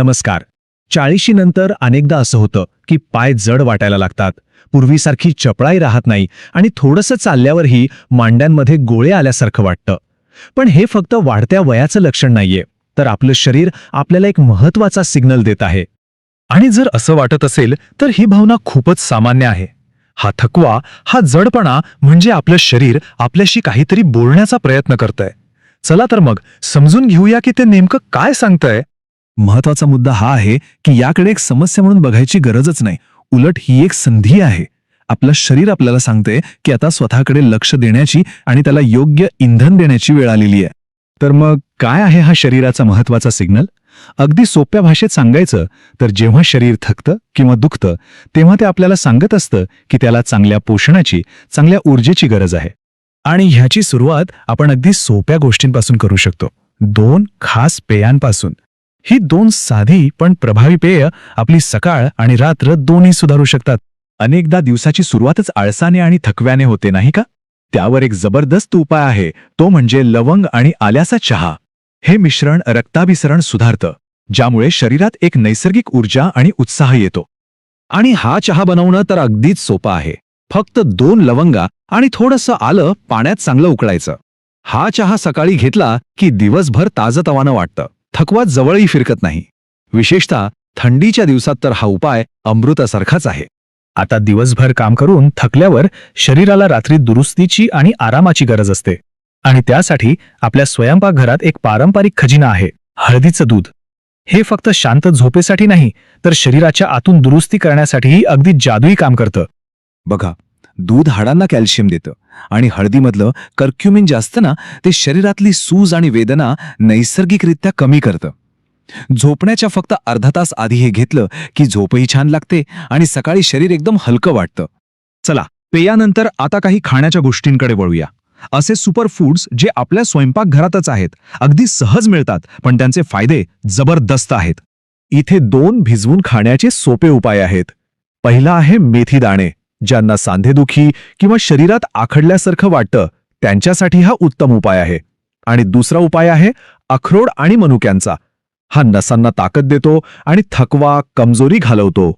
नमस्कार. चाळीशी नंतर अनेकदा असं होतं की पाय जड वाटायला लागतात. पूर्वीसारखी चपळाई राहत नाही आणि थोडंसं चालल्यावरही मांड्यांमध्ये गोळे आल्यासारखं वाटतं. पण हे फक्त वाढत्या वयाचं लक्षण नाहीये तर आपलं शरीर आपल्याला एक महत्त्वाचा सिग्नल देत आहे. आणि जर असं वाटत असेल तर ही भावना खूपच सामान्य आहे. हा थकवा हा जडपणा म्हणजे आपलं शरीर आपल्याशी काहीतरी बोलण्याचा प्रयत्न करतंय. चला तर मग समजून घेऊया की ते नेमकं काय सांगतंय? महत्त्वाचा मुद्दा हा आहे की याकडे एक समस्या म्हणून बघायची गरजच नाही. उलट ही एक संधी आहे. आपलं शरीर आपल्याला सांगते की आता स्वतःकडे लक्ष देण्याची आणि त्याला योग्य इंधन देण्याची वेळ आलेली आहे. तर मग काय आहे हा शरीराचा महत्त्वाचा सिग्नल? अगदी सोप्या भाषेत सांगायचं तर जेव्हा शरीर थकतं किंवा दुखतं तेव्हा ते आपल्याला सांगत असतं की त्याला चांगल्या पोषणाची चांगल्या ऊर्जेची गरज आहे. आणि ह्याची सुरुवात आपण अगदी सोप्या गोष्टींपासून करू शकतो. दोन खास पेयांपासून. ही दोन साधी पण प्रभावी पेय आपली सकाळ आणि रात्र दोन्ही सुधारू शकतात. अनेकदा दिवसाची सुरुवातच आळसाने आणि थकव्याने होते नाही का? त्यावर एक जबरदस्त उपाय आहे तो म्हणजे लवंग आणि आल्याचा चहा. हे मिश्रण रक्ताभिसरण सुधारतं ज्यामुळे शरीरात एक नैसर्गिक ऊर्जा आणि उत्साह येतो. आणि हा चहा बनवणं तर अगदीच सोपं आहे. फक्त दोन लवंगा आणि थोडंसं आलं पाण्यात चांगलं उकळायचं. हा चहा सकाळी घेतला की दिवसभर ताजतवानं वाटतं. थकवा जवळही फिरकत नाही. विशेषतः थंडीच्या दिवसात तर हा उपाय अमृतासारखाच आहे. आता दिवसभर काम करून थकल्यावर शरीराला रात्री दुरुस्तीची आणि आरामाची गरज असते. आणि त्यासाठी आपल्या स्वयंपाकघरात एक पारंपरिक खजिना आहे हळदीचं दूध. हे फक्त शांत झोपेसाठी नाही तर शरीराच्या आतून दुरुस्ती करण्यासाठीही अगदी जादुई काम करतं. बघा दूध हाडांना कॅल्शियम देतं. आणि हळदीमधलं कर्क्युमिन जास्त ना ते शरीरातली सूज आणि वेदना नैसर्गिकरित्या कमी करतं. झोपण्याच्या फक्त अर्धा तास आधी हे घेतलं की झोपही छान लागते आणि सकाळी शरीर एकदम हलकं वाटतं. चला पेयानंतर आता काही खाण्याच्या गोष्टींकडे वळूया. असे सुपर फूड्स जे आपल्या स्वयंपाकघरातच आहेत अगदी सहज मिळतात पण त्यांचे फायदे जबरदस्त आहेत. इथे दोन भिजवून खाण्याचे सोपे उपाय आहेत. पहिला आहे मेथी दाणे ज्यांना सांधेदुखी किंवा शरीरात आखडल्यासारखं वाटतं त्यांच्यासाठी हा उत्तम उपाय आहे. आणि दुसरा उपाय आहे अखरोड आणि मनुक्यांचा. हा नसांना ताकद देतो आणि थकवा कमजोरी घालवतो.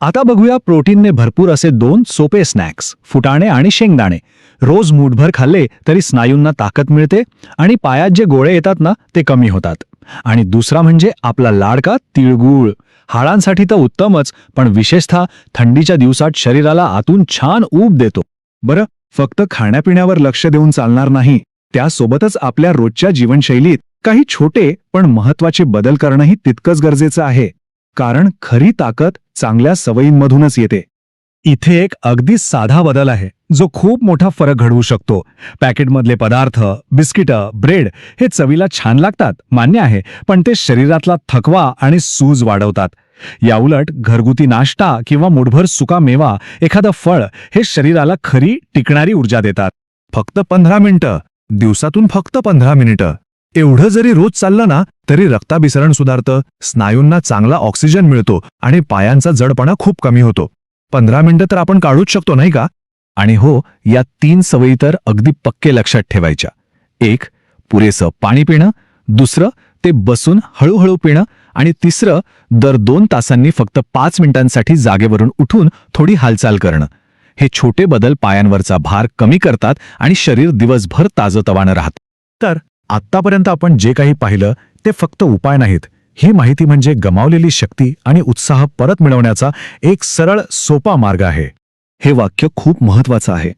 आता बघूया प्रोटीनने भरपूर असे दोन सोपे स्नॅक्स फुटाणे आणि शेंगदाणे. रोज मूठभर खाल्ले तरी स्नायूंना ताकद मिळते आणि पायात जे गोळे येतात ना ते कमी होतात. आणि दुसरा म्हणजे आपला लाडका तिळगुळ. हाडांसाठी तर उत्तमच पण विशेषतः थंडीच्या दिवसात शरीराला आतून छान ऊब देतो. बरं फक्त खाण्यापिण्यावर लक्ष देऊन चालणार नाही त्यासोबतच आपल्या रोजच्या जीवनशैलीत काही छोटे पण महत्त्वाचे बदल करणंही तितकंच गरजेचं आहे. कारण खरी ताकद चांगल्या सवयींमधूनच येते. इथे एक अगदी साधा बदल आहे जो खूप मोठा फरक घडवू शकतो. पॅकेटमधले पदार्थ बिस्किटं ब्रेड हे चवीला छान लागतात मान्य आहे पण ते शरीरातला थकवा आणि सूज वाढवतात. याउलट घरगुती नाश्ता किंवा मुठभर सुका मेवा एखादं फळ हे शरीराला खरी टिकणारी ऊर्जा देतात. फक्त पंधरा मिनिटं दिवसातून फक्त पंधरा मिनिटं. एवढं जरी रोज चाललं ना तरी रक्ताभिसरण सुधारतं स्नायूंना चांगला ऑक्सिजन मिळतो आणि पायांचा जडपणा खूप कमी होतो. पंधरा मिनिटं तर आपण काढूच शकतो नाही का? आणि हो या तीन सवयी तर अगदी पक्के लक्षात ठेवायच्या. एक पुरेसं पाणी पिणं. दुसरं ते बसून हळूहळू पिणं. आणि तिसरं दर दोन तासांनी फक्त पाच मिनिटांसाठी जागेवरून उठून थोडी हालचाल करणं. हे छोटे बदल पायांवरचा भार कमी करतात आणि शरीर दिवसभर ताजतवानं राहत. तर आत्तापर्यंत आपण जे काही पाहिलं ते फक्त उपाय नाहीत. ही माहिती म्हणजे गमावलेली शक्ती आणि उत्साह परत मिळवण्याचा एक सरळ सोपा मार्ग आहे. हे वाक्य खूप महत्वाचं आहे.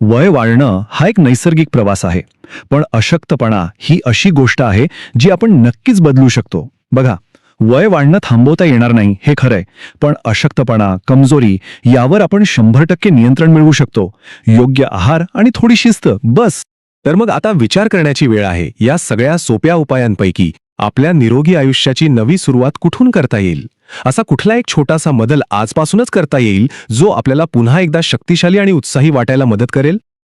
वय वाढणं हा एक नैसर्गिक प्रवास आहे. पण अशक्तपणा ही अशी गोष्ट आहे जी आपण नक्कीच बदलू शकतो. बघा वय वाढणं थांबवता येणार नाही हे खरंय पण अशक्तपणा कमजोरी यावर आपण शंभर टक्के नियंत्रण मिळवू शकतो. योग्य आहार आणि थोडी शिस्त बस. तर मग आता विचार करण्याची वेळ आहे. या सगळ्या सोप्या उपायांपैकी आपल्या निरोगी आयुष्याची नवी सुरुवात कुठून करता येईल? असा कुठला एक छोटासा बदल आजपासूनच करता येईल जो आपल्याला पुन्हा एकदा शक्तिशाली आणि उत्साही वाटायला मदत करेल?